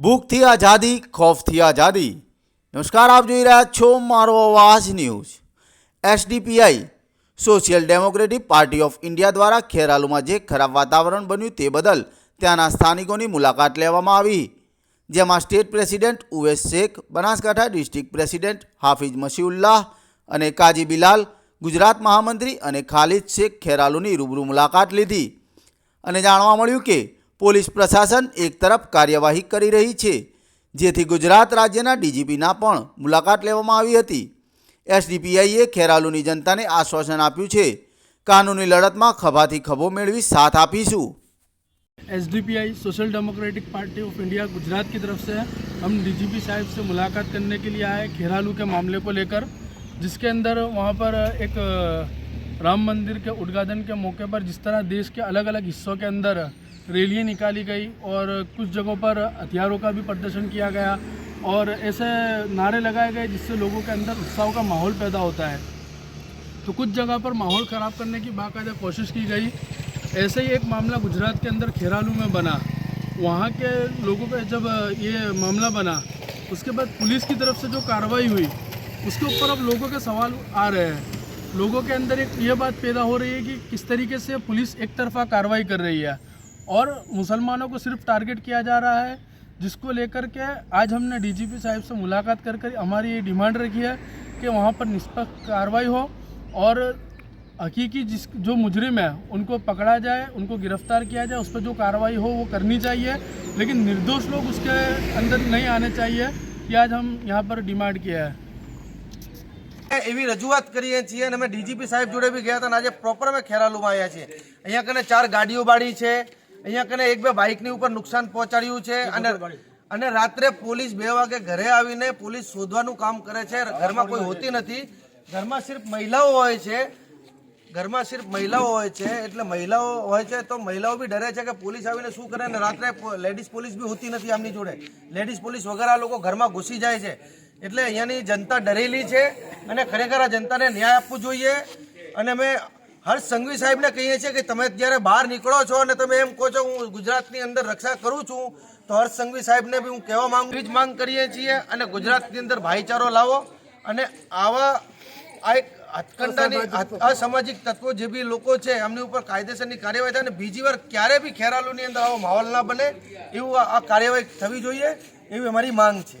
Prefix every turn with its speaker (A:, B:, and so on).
A: ભૂખથી આઝાદી ખોફથી આઝાદી. નમસ્કાર, આપ જોઈ રહ્યા છો મારો અવાજ news. SDPI, social democratic party of India દ્વારા ખેરાલુમાં જે ખરાબ વાતાવરણ બન્યું તે બદલ ત્યાંના સ્થાનિકોની મુલાકાત લેવામાં આવી. જેમાં state president Uvesh Shaikh, Banaskantha district president Hafiz Masiullah અને કાજી બિલાલ, ગુજરાત મહામંત્રી અને ખાલિદ શેખ ખેરાલુની રૂબરૂ મુલાકાત લીધી. અને જાણવા મળ્યું કે પોલીસ પ્રશાસન એક તરફ કાર્યવાહી કરી રહી છે જેથી ગુજરાત રાજ્યના ડીજીપીના પણ મુલાકાત લેવામાં આવી હતી એસડીપીઆઈએ ખેરાલુની જનતાને આશ્વાસન આપ્યું છે કાનૂની લડતમાં ખભાથી ખભો મેળવી સાથ આપીશું
B: S D P I social democratic party of India Gujarat की तरफ से हम डीजीपी साहब से मुलाकात करने के लिए आए खेरालू के मामले को लेकर जिसके अंदर वहाँ पर एक अ, राम मंदिर के उद्घाटन के मौके पर जिस तरह देश के अलग अलग हिस्सों के अंदर रैलियाँ निकाली गई और कुछ जगहों पर हथियारों का भी प्रदर्शन किया गया और ऐसे नारे लगाए गए जिससे लोगों के अंदर उत्साह का माहौल पैदा होता है। तो कुछ जगह पर माहौल ख़राब करने की बाकायदा कोशिश की गई। ऐसे ही एक मामला गुजरात के अंदर खेरालू में बना। वहाँ के लोगों पर जब ये मामला बना, उसके बाद पुलिस की तरफ़ से जो कार्रवाई हुई, उसके ऊपर अब लोगों के सवाल आ रहे हैं। लोगों के अंदर एक ये बात पैदा हो रही है कि किस तरीके से पुलिस एक तरफा कार्रवाई कर रही है। और मुसलमानों को सिर्फ टारगेट किया जा रहा है जिसको लेकर के आज हमने डीजीपी साहब से मुलाकात कर कर हमारी ये डिमांड रखी है कि वहाँ पर निष्पक्ष कार्रवाई हो और हकीकी जिस जो मुजरिम है उनको पकड़ा जाए उनको गिरफ्तार किया जाए उस पर जो कार्रवाई हो वो करनी चाहिए लेकिन निर्दोष लोग उसके अंदर नहीं आने चाहिए कि आज हम यहाँ पर डिमांड किया है
C: એવી રજૂઆત કરીએ છીએ અને અમે ડીજીપી સાહેબ જોડે બી ગયા હતા અને આજે પ્રોપર અમે ખેરાલુમાં આવ્યા છીએ અહીંયા કને ચાર ગાડીઓ બાળી છે અહીંયા કને એક બે બાઇકની ઉપર નુકસાન પહોંચાડ્યું છે અને અને રાત્રે પોલીસ બે વાગે ઘરે આવીને પોલીસ શોધવાનું કામ કરે છે. ઘરમાં કોઈ હોતી નથી. ઘરમાં સિર્ફ મહિલાઓ હોય છે. ઘરમાં સિર્ફ મહિલાઓ હોય છે. એટલે મહિલાઓ હોય છે તો મહિલાઓ બી ડરે છે કે પોલીસ આવીને શું કરે અને રાત્રે લેડીઝ પોલીસ બી હોતી નથી આમની જોડે. લેડીઝ પોલીસ વગર આ લોકો ઘરમાં ઘૂસી જાય છે. એટલે અહીંયાની જનતા ડરેલી છે અને ખરેખર આ જનતાને ન્યાય આપવું જોઈએ. અને અમે હર્ષ સંઘવી સાહેબને કહીએ છીએ કે તમે જ્યારે બહાર નીકળો છો અને તમે એમ કહો છો હું ગુજરાતની અંદર રક્ષા કરું છું તો હર્ષ સંઘવી સાહેબને બી હું કહેવા માંગુ જ માંગ કરીએ છીએ અને ગુજરાતની અંદર ભાઈચારો લાવો અને આવા આ એક હાથકંડાની અસામાજિક તત્વો જે બી લોકો છે એમની ઉપર કાયદેસરની કાર્યવાહી થાય અને બીજી વાર ક્યારે બી ખેરાલુની અંદર આવો માહોલ ના બને એવું આ આ કાર્યવાહી થવી જોઈએ એવી અમારી માંગ છે.